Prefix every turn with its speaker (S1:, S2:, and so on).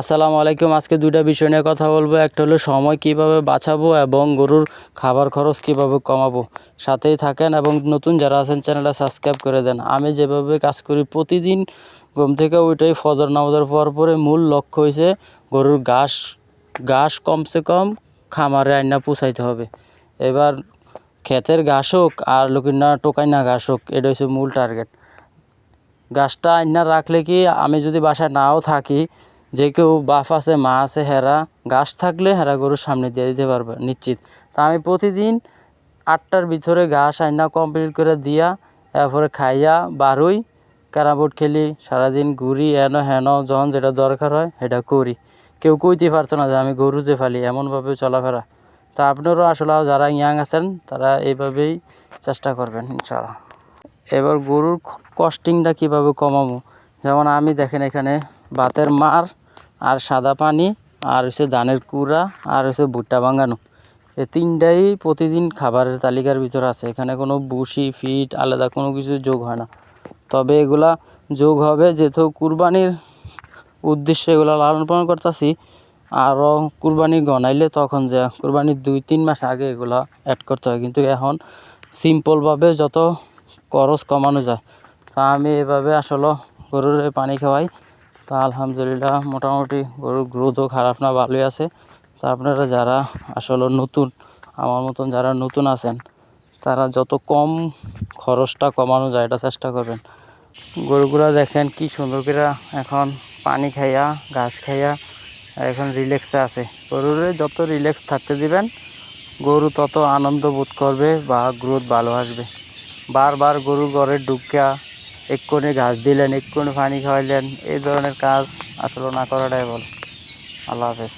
S1: আসসালামু আলাইকুম। আজকে দুইটা বিষয় নিয়ে কথা বলব। একটা হলো সময় কীভাবে বাঁচাবো এবং গরুর খাবার খরচ কীভাবে কমাবো। সাথেই থাকেন এবং নতুন যারা আছেন, চ্যানেলটা সাবস্ক্রাইব করে দেন। আমি যেভাবে কাজ করি প্রতিদিন ঘুম থেকে ওইটাই ফজর নামাজের পর পরে মূল লক্ষ্য হয়েছে গরুর ঘাস ঘাস কমসে কম খামারে আইনা পুষাইতে হবে। এবার ক্ষেতের ঘাস হোক আর লুকিনা টোকাইনা ঘাস হোক, এটা হচ্ছে মূল টার্গেট। গাছটা আইনা রাখলে কি আমি যদি বাসায় নাও থাকি যে কেউ বাফ আছে, মা আছে, হেরা গাছ থাকলে হেরা গরুর সামনে দিয়ে দিতে পারবে, নিশ্চিত। তা আমি প্রতিদিন আটটার ভিতরে ঘাস আইনা কমপ্লিট করে দিয়া, এরপরে খাইয়া বারোই ক্যারাবোর্ড খেলি, সারাদিন ঘুরি, এন, হেন, যখন যেটা দরকার হয় সেটা করি। কেউ কইতে পারতো না যে আমি গরু যে ফালি এমনভাবে চলাফেরা। তা আপনারও আসলে যারা ইয়াং আছেন, তারা এইভাবেই চেষ্টা করবেন, ইনশাআল্লাহ। এবার গরুর কস্টিংটা কীভাবে কমাবো? যেমন আমি দেখেন এখানে, বাতের মার আর সাদা পানি, আর হচ্ছে ধানের কুড়া, আর হচ্ছে ভুট্টা ভাঙানো। এই তিনটাই প্রতিদিন খাবারের তালিকার ভিতরে আছে। এখানে কোনো বুসি ফিট, আলাদা কোনো কিছু যোগ হয় না। তবে এগুলা যোগ হবে যেহেতু কুরবানির উদ্দেশ্যে এগুলো লালন পালন করতেছি আরও কুরবানি গনাইলে তখন যে কুরবানির দুই, তিন মাস আগে এগুলো অ্যাড করতে হয়। কিন্তু এখন সিম্পলভাবে যত খরচ কমানো যায়, তা আমি এভাবে আসলে গরুর পানি খাওয়াই। তা আলহামদুলিল্লাহ, মোটামুটি গরুর গ্রোথও খারাপ না, ভালোই আছে। তা আপনারা যারা আসলে নতুন, আমার মতন যারা নতুন আছেন, তারা যত কম খরচটা কমানো যায়, এটা চেষ্টা করবেন। গরুগুলা দেখেন কি সুন্দর করে এখন পানি খাইয়া, ঘাস খাইয়া, এখন রিল্যাক্সে আছে। গরুরে যত রিল্যাক্স থাকতে দিবেন, গরু তত আনন্দ বোধ করবে বা গ্রোথ ভালো আসবে। বারবার গরু ঘরে ঢুকা এক্ষুনি ঘাস দিলেন, এক্ষুনি পানি খাওয়াইলেন। এই ধরনের কাজ আসলে না করাটাই বল আল্লাহ হাফেজ।